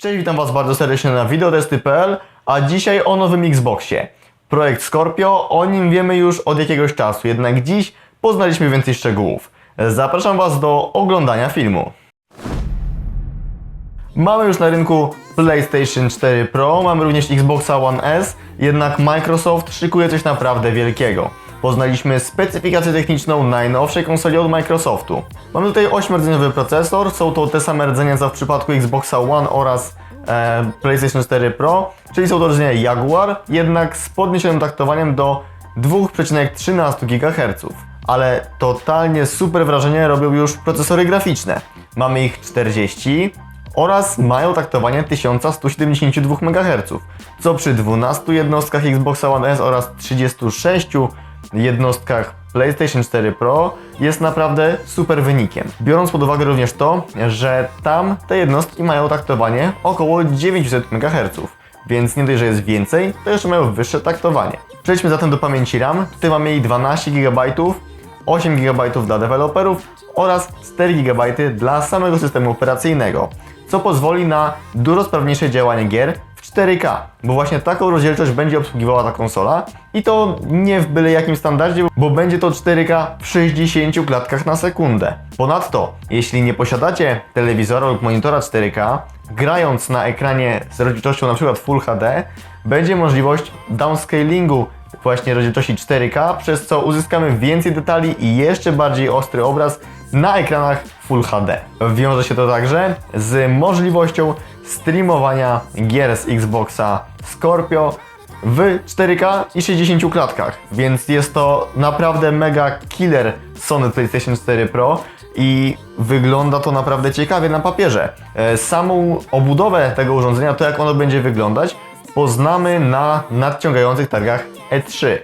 Cześć, witam Was bardzo serdecznie na videotesty.pl, a dzisiaj o nowym Xboxie. Projekt Scorpio, o nim wiemy już od jakiegoś czasu, jednak dziś poznaliśmy więcej szczegółów. Zapraszam Was do oglądania filmu. Mamy już na rynku PlayStation 4 Pro, mamy również Xboxa One S, jednak Microsoft szykuje coś naprawdę wielkiego. Poznaliśmy specyfikację techniczną najnowszej konsoli od Microsoftu. Mamy tutaj 8-rdzeniowy procesor, są to te same rdzenia co w przypadku Xboxa One oraz e, PlayStation 4 Pro, czyli są to rdzenia Jaguar, jednak z podniesionym taktowaniem do 2,13 GHz. Ale totalnie super wrażenie robią już procesory graficzne. Mamy ich 40, oraz mają taktowanie 1172 MHz, co przy 12 jednostkach Xboxa One S oraz 36 jednostkach PlayStation 4 Pro jest naprawdę super wynikiem. Biorąc pod uwagę również to, że tam te jednostki mają taktowanie około 900 MHz, więc nie dość, że jest więcej, to jeszcze mają wyższe taktowanie. Przejdźmy zatem do pamięci RAM. Tutaj mamy jej 12 GB, 8 GB dla deweloperów oraz 4 GB dla samego systemu operacyjnego, co pozwoli na dużo sprawniejsze działanie gier 4K, bo właśnie taką rozdzielczość będzie obsługiwała ta konsola i to nie w byle jakim standardzie, bo będzie to 4K w 60 klatkach na sekundę. Ponadto, jeśli nie posiadacie telewizora lub monitora 4K, grając na ekranie z rozdzielczością np. Full HD, będzie możliwość downscalingu właśnie rozdzielczości 4K, przez co uzyskamy więcej detali i jeszcze bardziej ostry obraz na ekranach Full HD. Wiąże się to także z możliwością streamowania gier z Xboxa Scorpio w 4K i 60 klatkach, więc jest to naprawdę mega killer Sony PlayStation 4 Pro i wygląda to naprawdę ciekawie na papierze. E, Samą obudowę tego urządzenia, to jak ono będzie wyglądać, poznamy na nadciągających targach E3.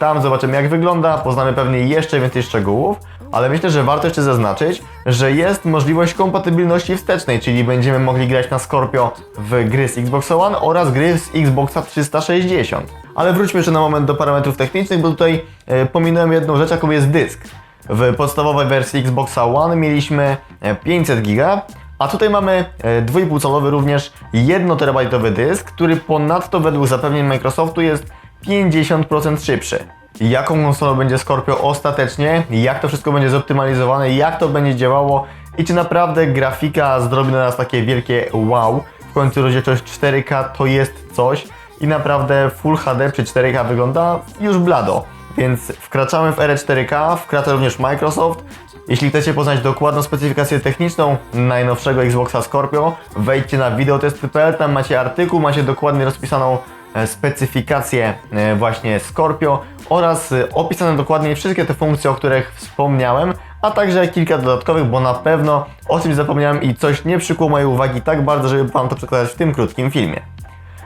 Tam zobaczymy jak wygląda, poznamy pewnie jeszcze więcej szczegółów, ale myślę, że warto jeszcze zaznaczyć, że jest możliwość kompatybilności wstecznej, czyli będziemy mogli grać na Scorpio w gry z Xbox One oraz gry z Xboxa 360. Ale wróćmy jeszcze na moment do parametrów technicznych, bo tutaj e, pominąłem jedną rzecz, jaką jest dysk. W podstawowej wersji Xboxa One mieliśmy e, 500 GB, a tutaj mamy e, 2,5 calowy również 1 terabajtowy dysk, który ponadto według zapewnień Microsoftu jest 50% szybszy. Jaką konsolą będzie Scorpio ostatecznie, jak to wszystko będzie zoptymalizowane, jak to będzie działało i czy naprawdę grafika zrobi na nas takie wielkie wow. W końcu rozdzielczość 4K to jest coś i naprawdę Full HD przy 4K wygląda już blado. Więc wkraczamy w erę 4K, wkracza również Microsoft. Jeśli chcecie poznać dokładną specyfikację techniczną najnowszego Xboxa Scorpio, wejdźcie na videotest.pl, tam macie artykuł, macie dokładnie rozpisaną specyfikację e, właśnie Scorpio oraz e, opisane dokładnie wszystkie te funkcje, o których wspomniałem, a także kilka dodatkowych, bo na pewno o czymś zapomniałem i coś nie przykuło mojej uwagi tak bardzo, żeby Wam to przekazać w tym krótkim filmie.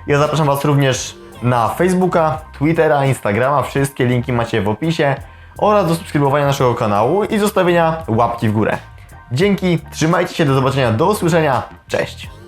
Ja zapraszam Was również na Facebooka, Twittera, Instagrama, wszystkie linki macie w opisie oraz do subskrybowania naszego kanału i zostawienia łapki w górę. Dzięki, trzymajcie się, do zobaczenia, do usłyszenia, cześć!